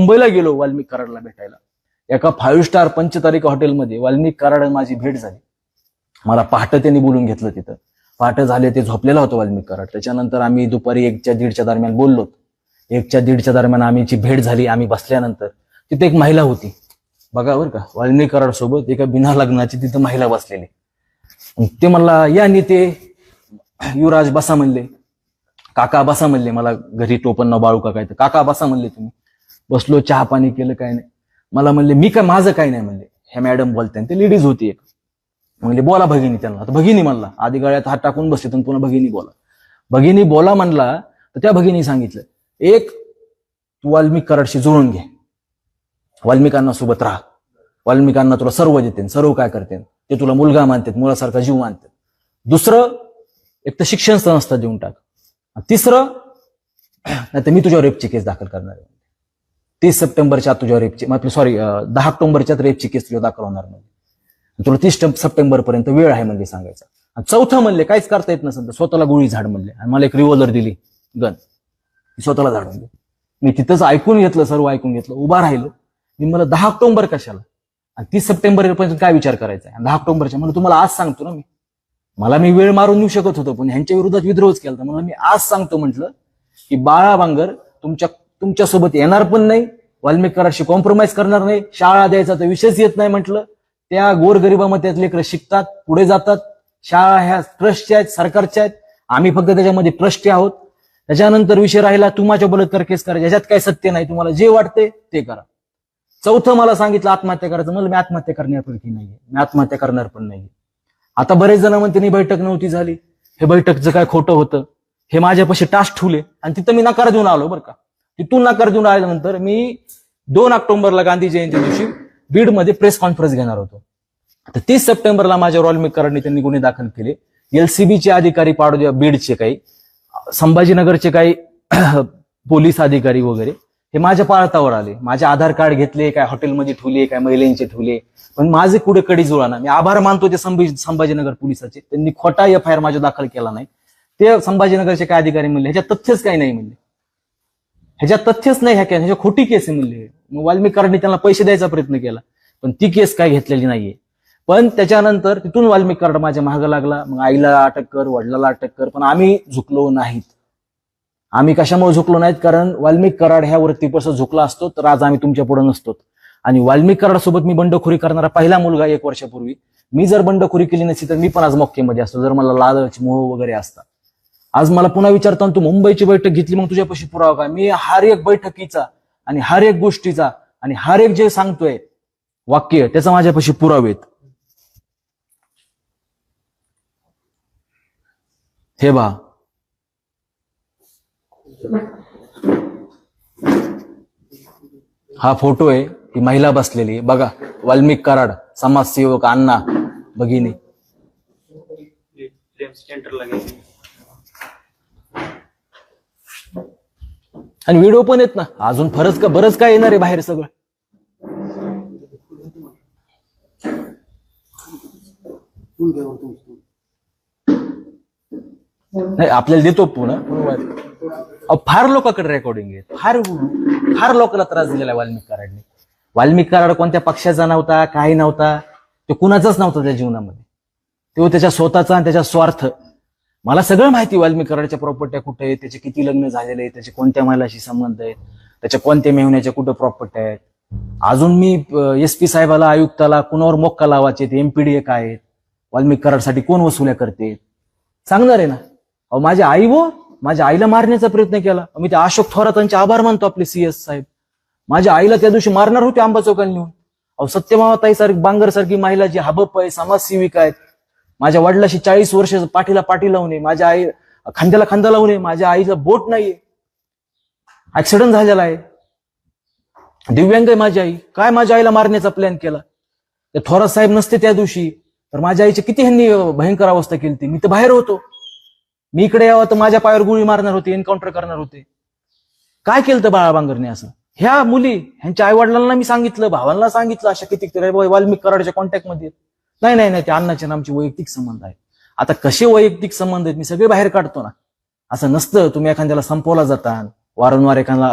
मुंबईला गेलो वाल्मिक कराडला भेटायला. एका फाईव्ह स्टार पंचतारिका हॉटेलमध्ये वाल्मिक कराड माझी भेट झाली. मला पहाटं त्यांनी बोलून घेतलं तिथं. पहाटं झाले ते झोपलेला होतो वाल्मिक कराड. त्याच्यानंतर आम्ही दुपारी एकच्या दीडच्या दरम्यान बोललो. एकच्या दीडच्या दरम्यान आम्हीची भेट झाली आम्ही बसल्यानंतर. तिथे एक महिला होती. बघा बरं का वाल्मिक कराड सोबत एका बिना लग्नाची तिथं महिला बसलेली. मग ते मला या नेते. युवराज बसा म्हणले. काका बसा म्हणले मला घरी टोपन न बाळू काका येतं तर. काका बसा म्हणले तुम्ही. बसलो चहा पाणी केलं काय नाही. मला म्हणले मी काय माझं काय नाही म्हणले. हे मॅडम बोलते ते लेडीज होती एक. म्हणले बोला भगिनी त्यांना. आता भगिनी म्हणला आधी गळ्यात हात टाकून बसते तर पुन्हा भगिनी बोला. भगिनी बोला म्हणला तर त्या भगिनी सांगितलं एक तू वाल्मिक कराडशी जुळून घे. वाल्मिकांना सोबत राहा. वाल्मिकांना तुला सर्व देते सर्व काय करते ते तुला मुलगा मानतात मुलासारखा जीव मानतात. दुसरं एक तर शिक्षण संस्था देऊन टाक. तिसरं नाही तर मी तुझ्यावर रेपची केस दाखल करणार आहे. तीस सप्टेंबरच्या तुझ्या रेपची आपली सॉरी दहा ऑक्टोबरच्या रेपची केस तुझ्या दाखल होणार म्हणजे. तुला तीस सप्टेंबर पर्यंत वेळ आहे म्हणजे सांगायचं. आणि चौथं म्हणले काहीच करता येत नसेल तर स्वतःला गोळी झाड म्हणले. आणि मला एक रिव्हॉल्वर दिली गन स्वतःला झाडून दे मी तिथंच ऐकून घेतलं सर्व ऐकून घेतलं उभा राहिलो. मी मला दहा ऑक्टोबर कशाला? आणि तीस सप्टेंबर पर्यंत काय विचार करायचा? आहे दहा ऑक्टोबरच्या म्हणून तुम्हाला आज सांगतो ना मी. मला मी वेळ मारून येऊ शकत होतो पण ह्यांच्या विरोधात विद्रोहच केला मला मी आज सांगतो म्हटलं की बाळा बांगर तुमच्या तुमच्यासोबत येणार पण नाही वाल्मिकराशी कॉम्प्रोमाइज करणार नाही शाळा द्यायचा तर विषयच येत नाही म्हटलं. त्या गोरगरिबामध्ये लेकरं शिकतात पुढे जातात. शाळा ह्या ट्रस्टच्या आहेत सरकारच्या आहेत. आम्ही फक्त त्याच्यामध्ये ट्रस्टी आहोत. त्याच्यानंतर विषय राहिला तुम्हाला बलात्कार केस करा याच्यात काही सत्य नाही. तुम्हाला जे वाटते ते करा. चौथं मला सांगितलं आत्महत्या करायचं. म्हणलं मी आत्महत्या करण्यापैकी नाहीये मी आत्महत्या करणार पण नाही आता बरेच जण म्हणते नाही बैठक नव्हती झाली. हे बैठकचं काय खोटं होतं? हे माझ्यापाशी टास्क ठेवले आणि तिथं मी नकार देऊन आलो बरं का. तिथून नकार देऊन आल्यानंतर मी दोन ऑक्टोबरला गांधी जयंती दिवशी बीडमध्ये प्रेस कॉन्फरन्स घेणार होतो. तर तीस सप्टेंबरला माझ्या रॉयल कराडने त्यांनी गुन्हे दाखल केले. एलसीबीचे अधिकारी पाडू बीडचे काही संभाजीनगरचे काही पोलीस अधिकारी वगैरे हे माझ्या पाळतावर आले. माझे आधार कार्ड घेतले काय हॉटेलमध्ये ठेवले काय महिलांचे ठेवले. पण माझे कुठे कडी जुळाना मी आभार मानतो ते संभाजी संभाजीनगर पोलिसाचे. त्यांनी खोटा एफ आय आर माझ्या दाखल केला नाही. ते संभाजीनगरचे काय अधिकारी म्हणले ह्याच्यात तथ्यच काही नाही म्हणले. ह्याच्यात तथ्यच नाही ह्या केस ह्याच्या खोटी केस आहे म्हणले. मग वाल्मिक त्यांना पैसे द्यायचा प्रयत्न केला. पण ती केस काय घेतलेली नाहीये. पण त्याच्यानंतर तिथून वाल्मिक कार्ड माझ्या महाग लागला. मग आईला अटक कर वडिलाला अटक कर पण आम्ही झुकलो नाहीत. आम्ही कशामुळे झुकलो नाहीत? कारण वाल्मिक कराड ह्या वृत्तीपासून झुकला असतो तर आज आम्ही तुमच्यापुढे नसतो. आणि वाल्मिक कराड सोबत मी बंडखोरी करणारा पहिला मुलगा एक वर्षापूर्वी. मी जर बंडखोरी केली नसती तर मी पण आज मोक्केमध्ये असतो. जर मला लालच मोह वगैरे असता आज मला पुन्हा विचारतो तू मुंबईची बैठक घेतली मग तुझ्यापाशी पुरावा काय? मी हर एक बैठकीचा आणि हर एक गोष्टीचा आणि हर एक जे सांगतोय वाक्य त्याचा माझ्यापाशी पुरावेत हे बा हा फोटो आहे ही महिला बसलेली. आहे. बघा वाल्मिक कराड समाजसेवक अण्णा भगिनी सेंटरला गेली आणि व्हिडिओ पण येत ना. अजून फरच का बरंच काय येणार आहे बाहेर सगळं? नाही आपल्याला देतो पुन्हा फार लोकांकडे रेकॉर्डिंग आहे. फार फार लोकांना त्रास दिलेला आहे वाल्मिक कराडने. वाल्मिक कराड कोणत्या पक्षाचा नव्हता काही नव्हता तो कुणाचाच नव्हता त्या जीवनामध्ये. तो त्याच्या स्वतःचा आणि त्याचा स्वार्थ. मला सगळं माहिती वाल्मिक कराडच्या प्रॉपर्ट्या कुठे आहेत त्याचे किती लग्न झालेले आहेत त्याचे कोणत्या महिलाशी संबंध आहेत त्याच्या कोणत्या मेहण्याच्या कुठं प्रॉपर्ट्या आहेत. अजून मी एस पी साहेबाला आयुक्ताला कुणावर मोक्का लावायचे एमपीडीए काय आहेत वाल्मिक कराडसाठी कोण वसुल्या करते सांगणार आहे ना? अहो माझी आई व माझ्या आईला मारण्याचा प्रयत्न केला. मी त्या अशोक थोरातांचे आभार मानतो आपले सीएस साहेब. माझ्या आईला त्या दिवशी मारणार होते आंबा चौकांनी नेऊन. अहो सत्यमावा ताई सारखी बांगर सारखी महिला जी हबप आहे समाजसेविका आहेत माझ्या वडिलाशी चाळीस वर्ष पाठीला पाठी लावणे माझ्या आई खांद्याला खांदा लावणे माझ्या आईचं बोट नाहीये. ऍक्सिडेंट झालेला आहे. दिव्यांग आहे माझी आई. काय माझ्या आईला मारण्याचा प्लॅन केला? ते थोरात साहेब नसते त्या दिवशी. तर माझ्या आईची किती ह्यांनी भयंकर अवस्था केली ती मी तर बाहेर होतो. मी इकडे यावं तर माझ्या पायावर गोळी मारणार होते एन्काउंटर करणार होते. काय केलं तर बाळा बांगरने असं? ह्या मुली ह्यांच्या आई वडिलांना मी सांगितलं भावांना सांगितलं अशा किती वाल्मिक कराडच्या कॉन्टॅक्टमध्ये नाही नाही नाही ते अण्णाचे नामचे वैयक्तिक संबंध आहेत. आता कसे वैयक्तिक संबंध आहेत मी सगळे बाहेर काढतो ना. असं नसतं तुम्ही एखाद्याला संपवला जाता वारंवार एखाद्याला